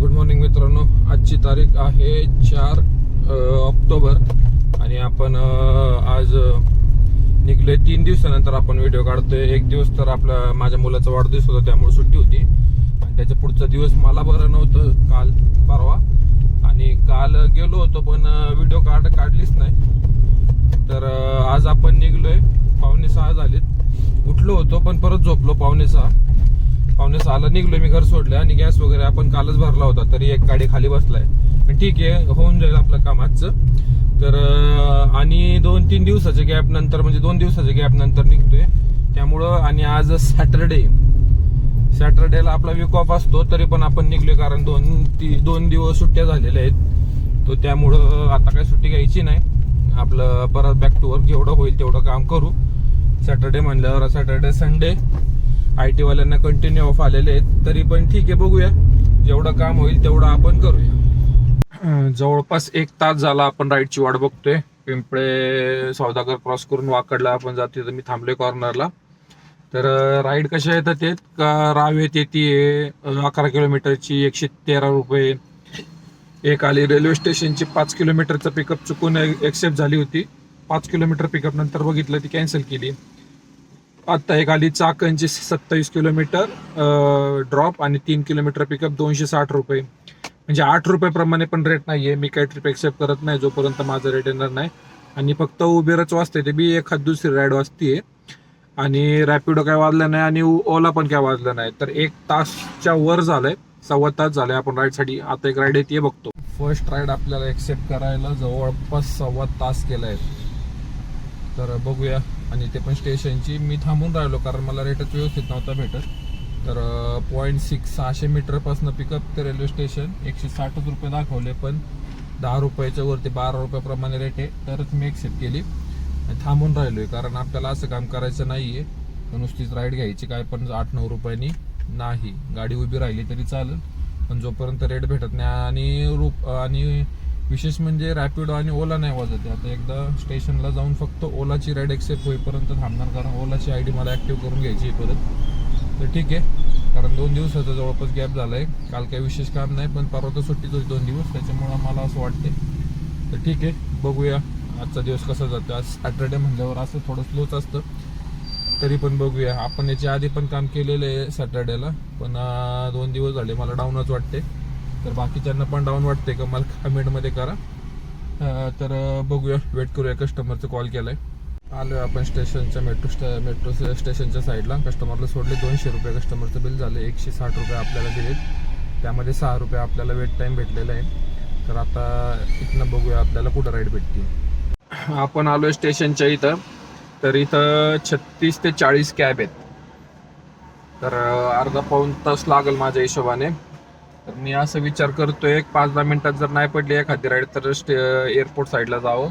Good morning मित्रांनो. आजची तारीख आहे चार ऑक्टोबर आणि आपण आज निघले तीन दिवसानंतर आपण व्हिडिओ काढतोय. एक दिवस तर आपला माझ्या मुलाचा वाढदिवस होता त्यामुळे सुट्टी होती. आणि त्याच्या पुढचा दिवस मला बरं नव्हतं काल परवा. आणि काल गेलो होतो पण व्हिडिओ काढ काढलीच नाही. तर आज आपण निघलोय. पावणे सहा झालेत. उठलो होतो पण परत झोपलो पावणे सहा. पावणे सहाला निघलो मी घर सोडलं आणि गॅस वगैरे आपण कालच भरला होता तरी एक गाडी खाली बसलाय. पण ठीक आहे होऊन जाईल आपलं काम आजचं. तर आणि दोन तीन दिवसाच्या गॅप नंतर म्हणजे दोन दिवसाच्या गॅप नंतर निघतोय. त्यामुळं आणि आज सॅटरडे सॅटरडेला आपला वीक ऑफ असतो तरी पण आपण निघलोय कारण दोन ती दोन दिवस सुट्ट्या झालेल्या आहेत. तो त्यामुळं आता काय सुट्टी घ्यायची नाही. आपलं परत बॅक टू वर्क जेवढं होईल तेवढं काम करू. सॅटरडे म्हणल्यावर सॅटरडे संडे आय टी वाल्यांना कंटिन्यू ऑफ आलेले आहेत. तरी पण ठीक आहे बघूया. जेवढं काम होईल तेवढं आपण करूया. जवळपास एक तास झाला आपण राईडची वाट बघतोय. पिंपळे सौदागर क्रॉस करून वाकडला आपण जातोय तर मी थांबलोय कॉर्नरला तर राईड कशा येतात ते का रावेत येते अकरा किलोमीटरची एकशे तेरा रुपये. एक आली रेल्वे स्टेशनची पाच किलोमीटरचं पिकअप चुकून एक्सेप्ट झाली होती. पाच किलोमीटर पिकअप नंतर बघितलं ती कॅन्सल केली. आता एक आली चाकणचे सत्तावीस किलोमीटर ड्रॉप आणि तीन किलोमीटर पिकअप दोनशे साठ रुपये. म्हणजे आठ रुपये प्रमाणे पण रेट नाहीये. मी काही ट्रिप एक्सेप्ट करत नाही जोपर्यंत माझं रेट येणार नाही. आणि फक्त उबेरच वाचते ते बी एखाद दुसरी राईड वाचतीये आणि रॅपिडो काय वाजलं नाही आणि ओला पण काय वाजलं नाही. तर एक तासच्या वर झालंय. सव्वा तास झालाय. आपण राईडसाठी आता एक राईड येते बघतो. फर्स्ट राईड आपल्याला एक्सेप्ट करायला जवळपास सव्वा तास केलाय. तर बघूया. आणि ते पण स्टेशनची मी थांबून राहिलो कारण मला रेटच व्यवस्थित नव्हता भेटत. तर पॉईंट सिक्स सहाशे मीटरपासून पिकअप ते रेल्वे स्टेशन एकशे साठच रुपये दाखवले पण दहा रुपयाच्या वरती बारा रुपयाप्रमाणे रेट आहे. तरच मी एक्सेप्ट केली. आणि थांबून आहे कारण आपल्याला असं काम करायचं नाही आहे नुसतीच राईड घ्यायची काय पण आठ नऊ रुपयांनी नाही. गाडी उभी राहिली तरी चालेल. पण जोपर्यंत रेट भेटत नाही आणि रूप आणि विशेष म्हणजे रॅपिडो आणि ओला नाही वाजत आहे. आता एकदा स्टेशनला जाऊन फक्त ओलाची राईड एक्सेप्ट होईपर्यंत थांबणार कारण ओलाची आय डी मला ॲक्टिव्ह करून घ्यायची आहे परत. तर ठीक आहे. कारण दोन दिवसाचा जवळपास गॅप झाला आहे काल काही विशेष काम नाही पण परवा तर सुट्टीच होती दोन दिवस. त्याच्यामुळं मला असं वाटते तर ठीक आहे. बघूया आजचा दिवस कसा जातो आज सॅटर्डे म्हणल्यावर असं थोडं स्लोच असतं. तरी पण बघूया. आपण याच्या आधी पण काम केलेलं आहे सॅटर्डेला पण दोन दिवस झाले. मला डाऊनच वाटते तर बाकीच्यांना पण डाऊन वाटते का? मला कमेंटमध्ये करा. तर बघूया. वेट करूया. कस्टमरचं कॉल केलाय. आलो आपण स्टेशनच्या मेट्रो स्टे मेट्रो स्टेशनच्या साईडला कस्टमरला सोडले दोनशे रुपये. कस्टमरचं बिल झालं एकशे साठ रुपये आपल्याला दिलेत. त्यामध्ये सहा रुपये आपल्याला वेट टाईम भेटलेला आहे. तर आता इथनं बघूया आपल्याला कुठं राईड भेटते आपण आलो आहे स्टेशनच्या इथं. तर इथं छत्तीस ते चाळीस कॅब आहेत. तर अर्धा पाऊन तास लागेल माझ्या हिशोबाने. तर मी असं विचार करतोय एक पाच दहा मिनिटात जर नाही पडली एखादी राईड तर स्टे एअरपोर्ट साईडला जावं.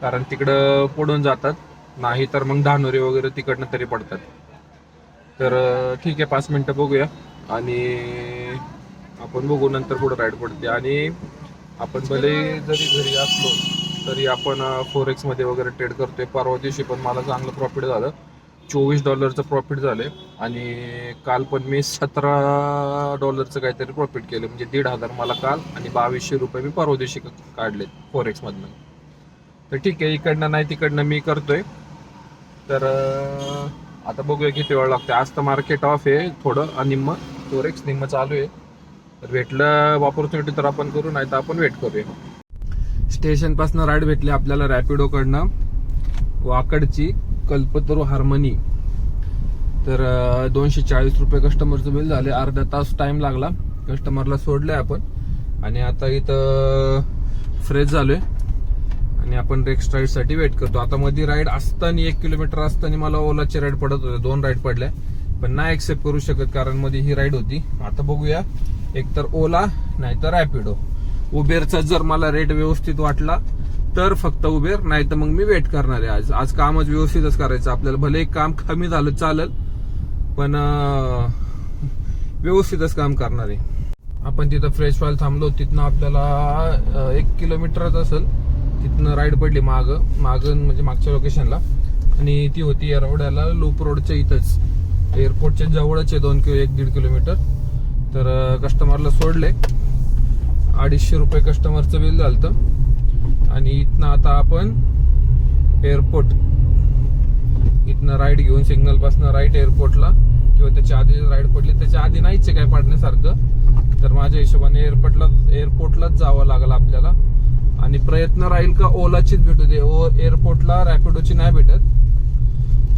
कारण तिकडं पडून जातात. नाही तर मग धानोरे वगैरे तिकडनं तरी पडतात. तर ठीक आहे पाच मिनटं बघूया. आणि आपण बघू नंतर पुढं राईड पडते. आणि आपण भले जरी घरी असलो तरी आपण फोर एक्समध्ये वगैरे ट्रेड करतोय. परवा दिवशी पण मला चांगलं प्रॉफिट झालं. चोवीस डॉलरचं प्रॉफिट झाले आणि काल पण मी सतरा डॉलरचं काहीतरी प्रॉफिट केलं. म्हणजे दीड हजार मला काल आणि बावीसशे रुपये मी परवा दिवशी क- काढले फोर मधनं. तर ठीक आहे इकडनं नाही तिकडनं मी करतोय. तर आता बघूया किती वेळ लागते आज तर मार्केट ऑफ आहे थोडं आणि निम्म फोर एक्स निम्म चालू आहे. तर भेटलं ऑपॉर्च्युनिटी तर आपण करू नाही तर आपण वेट करूया. स्टेशनपासनं राईड भेटली आपल्याला रॅपिडो कडनं. वाकडची. कल्पतरू हार्मनी. तर दोनशे चाळीस रुपये कस्टमरचं बिल झाले. अर्धा तास टाइम लागला. कस्टमरला सोडलंय आपण. आणि आता इथं फ्रेश झालोय. आणि आपण नेक्स्ट राईडसाठी वेट करतो. आता मध्ये राईड असताना एक किलोमीटर असताना मला ओलाची राईड पडत होते. दोन राईड पडल्या. पण नाही एक्सेप्ट करू शकत कारण मध्ये ही राईड होती. आता बघूया. एक तर ओला नाहीतर रॅपिडो उबेरचा जर मला रेट व्यवस्थित वाटला तर फक्त उबेर नाही तर मग मी वेट करणार आहे. आज आज कामच व्यवस्थितच करायचं. आपल्याला भले एक काम कमी झालं चालेल. पण व्यवस्थितच काम करणार आहे. आपण तिथं फ्रेश व्हायला थांबलो. तिथनं आपल्याला एक किलोमीटरच असेल. तिथनं राईड पडली माग. माग म्हणजे मागच्या लोकेशनला आणि ती होती येरवड्याला लूप रोडच्या इथंच. एअरपोर्टच्या जवळच आहे दोन किलो एक दीड किलोमीटर तर कस्टमरला सोडले. अडीचशे रुपये कस्टमरचं बिल झालं आणि इथनं आता आपण एअरपोर्ट इथनं राईड घेऊन सिग्नलपासनं राईट एअरपोर्टला किंवा त्याच्या आधी राईड पडली त्याच्या आधी नाहीच आहे काय पाडण्यासारखं. तर माझ्या हिशोबाने एअरपोर्टला एअरपोर्टलाच जावं लागलं आपल्याला. आणि प्रयत्न राहील का ओलाचीच भेटू दे. ओ एअरपोर्टला रॅपिडोची नाही भेटत.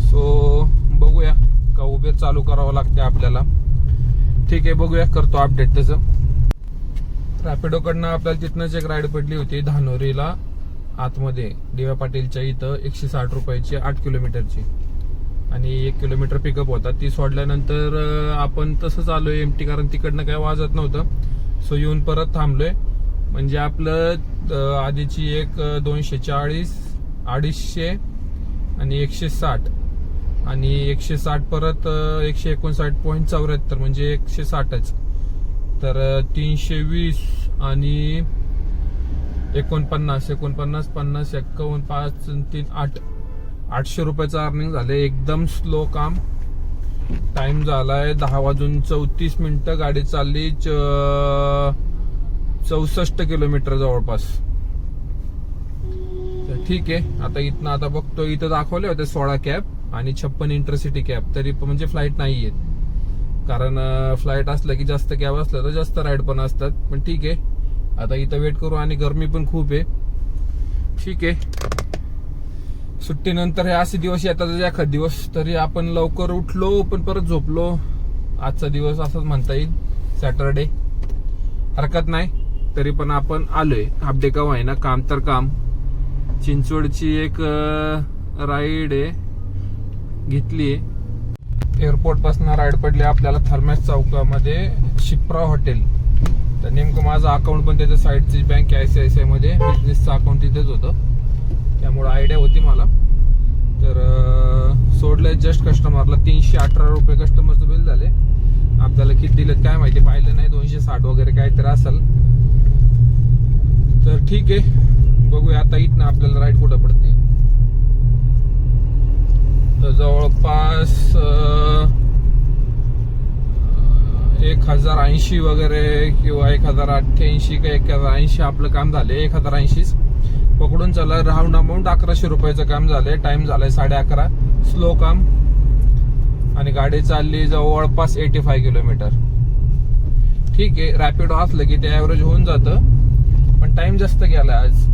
सो बघूया का उबेर चालू करावं लागते आपल्याला. ठीक आहे बघूया करतो अपडेट त्याचं. रॅपिडोकडनं आपल्याला तिथनंच एक राईड पडली होती धानोरीला आतमध्ये. दिव्या पाटीलच्या इथं एकशे साठ रुपयाची आठ किलोमीटरची. आणि एक किलोमीटर पिकअप होता. ती सोडल्यानंतर आपण तसंच आलोय एमटी कारण तिकडनं काय वाजत नव्हतं. सो येऊन परत थांबलोय. म्हणजे आपलं आधीची एक दोनशे चाळीस अडीचशे आणि एकशे साठ. आणि एकशे साठ परत एकशे एकोणसाठ पॉईंट चौऱ्याहत्तर म्हणजे एकशे साठच. तर तीनशे वीस आणि एकोणपन्नास एकोणपन्नास पन्नास एक्कावन्न पाच तीन आठ. आठशे रुपयाचं अर्निंग झाले एकदम स्लो काम. टाइम झालाय दहा वाजून चौतीस मिनिटं गाडी चालली च- चौसष्ट किलोमीटर जवळपास. तर ठीक आहे. आता इथनं आता बघतो इथं दाखवले होते सोळा कॅब आणि छप्पन इंटरसिटी कॅब. तरी म्हणजे फ्लाईट नाही आहेत कारण फ्लाईट असलं की जास्त कॅब असलं तर जास्त राईड पण असतात. पण ठीक आहे. आता इथं वेट करू आणि गरमी पण खूप आहे. ठीक आहे. सुट्टीनंतर हे असे दिवस येतात एखाद दिवस तरी आपण लवकर उठलो पण परत झोपलो. आजचा दिवस असंच म्हणता येईल. सॅटरडे हरकत नाही. तरी पण आपण आलोय. हाफ डे का ना. काम तर काम. चिंचवडची एक राईड आहे. घेतली आहे. एअरपोर्टपासून राईड पडली आपल्याला थर्मॅस चौकामध्ये शिप्रा हॉटेल तर नेमकं माझं अकाउंट पण त्याच्या साईडची bank I C I C आयमध्ये बिझनेसचं अकाउंट तिथेच होतं. त्यामुळं आयडिया होती मला. तर सोडलं जस्ट कस्टमरला तीनशे अठरा रुपये कस्टमरचं बिल झाले. आपल्याला किती दिलं काय माहिती पाहिलं नाही. दोनशे साठ वगैरे काहीतरी असेल. तर ठीक आहे. बघूया आता इथनं आपल्याला राईट कुठं पडते. तर जवळपास एक हजार ऐंशी वगैरे किंवा एक हजार अठ्ठ्याऐंशी का एक हजार ऐंशी आपलं काम झाले एक हजार ऐंशीच. पकडून चला राऊंड अमाऊंट अकराशे रुपयाचं काम झालंय टाइम झालाय साडे अकरा. स्लो काम. आणि गाडी चालली जवळपास एटी फाय किलोमीटर ठीक आहे रॅपिडो असलं की ते ऍव्हरेज होऊन जातं. पण टाइम जास्त गेला आज.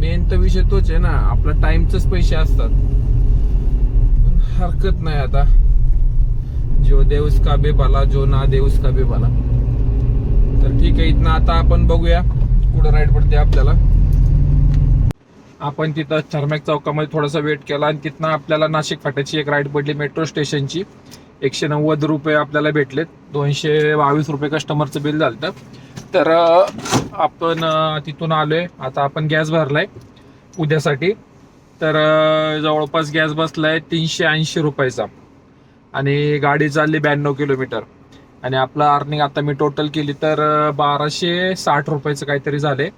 मेन तर विषय तोच आहे ना आपला टाइमचेच पैसे असतात. हरकत नाही आता. जो देऊस का बेबाला जो ना देऊस का बेबाला तर ठीक आहे इथनं आता आपण बघूया. कुठं राईड पडते आपल्याला. आपण तिथं थर्मॅक चौकामध्ये थोडासा वेट केला आणि तिथनं आपल्याला नाशिक फाट्याची एक राईड पडली मेट्रो स्टेशनची एकशे नव्वद रुपये आपल्याला भेटलेत. दोनशे बावीस रुपये कस्टमरचं बिल झालं तर आपण तिथून तिथून आलोय. आता आपण गॅस भरलाय. उद्यासाठी. तर जवळपास गॅस बसलाय तीनशे ऐंशी रुपयाचा. आणि गाडी चालली ब्याण्णव किलोमीटर. आणि आपलं अर्निंग आता मी टोटल केली तर बाराशे साठ रुपयाचं काहीतरी झाले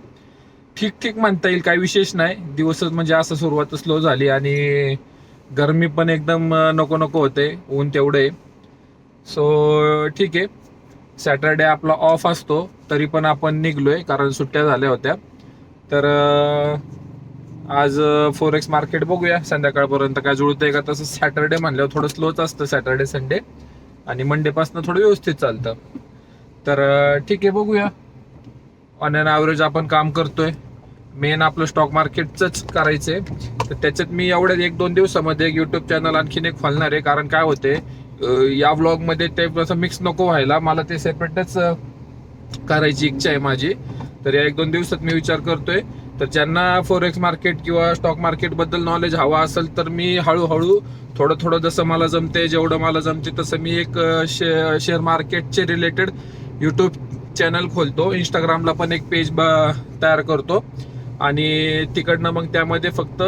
ठीक ठीक म्हणता येईल काही विशेष नाही. दिवसच म्हणजे असं सुरुवात स्लो झाली आणि गरमी पण एकदम नको नको होते. ऊन तेवढे सो ठीक आहे. सॅटरडे आपला ऑफ असतो तरी पण आपण निघलोय कारण सुट्ट्या झाल्या होत्या. तर आज फोरेक्स मार्केट बघूया. संध्याकाळपर्यंत काय जुळतंय का तसं सॅटरडे म्हणल्यावर थोडं स्लोच असतं सॅटरडे संडे आणि मंडेपासून थोडं व्यवस्थित चालतं. तर ठीक आहे बघूया. ऑन अन ॲव्हरेज आपण काम करतोय. मेन आपलं स्टॉक मार्केटच करायचंय. तर त्याच्यात मी एवढ्या एक दोन दिवसामध्ये एक युट्यूब चॅनल आणखीन एक फालणार आहे. कारण काय होते या व्लॉगमध्ये ते असं मिक्स नको व्हायला. मला ते सेपरेटच करायची इच्छा आहे माझी. तर या एक दोन दिवसात मी विचार करतोय. तर ज्यांना फोरेक्स मार्केट किंवा स्टॉक मार्केटबद्दल नॉलेज हवा असेल तर मी हळूहळू थोडं थोडं जसं मला जमते जेवढं मला जमते तसं मी एक शेअर मार्केटचे रिलेटेड युट्यूब चॅनल खोलतो. इंस्टाग्रामला पण एक पेज तयार करतो. आणि तिकडनं मग त्यामध्ये फक्त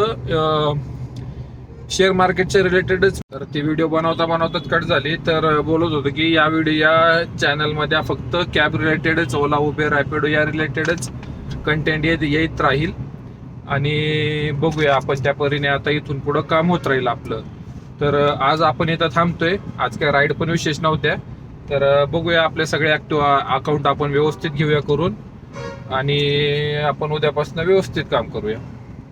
शेअर मार्केटच्या रिलेटेडच तर ती व्हिडिओ बनवता बनवताच कट झाली. तर बोलत होतो की या व्हिडिओ या चॅनलमध्ये फक्त कॅब रिलेटेडच ओला उबेर रॅपिडो या रिलेटेडच कंटेंट येत येत राहील. आणि बघूया आपण त्या परीने आता इथून पुढं काम होत राहील आपलं. तर आज आपण इथं थांबतोय. आज काय राईड पण विशेष नव्हत्या. तर बघूया आपले सगळे ॲक्टिव्ह अकाउंट आपण व्यवस्थित घेऊया करून. आणि आपण उद्यापासून व्यवस्थित काम करूया.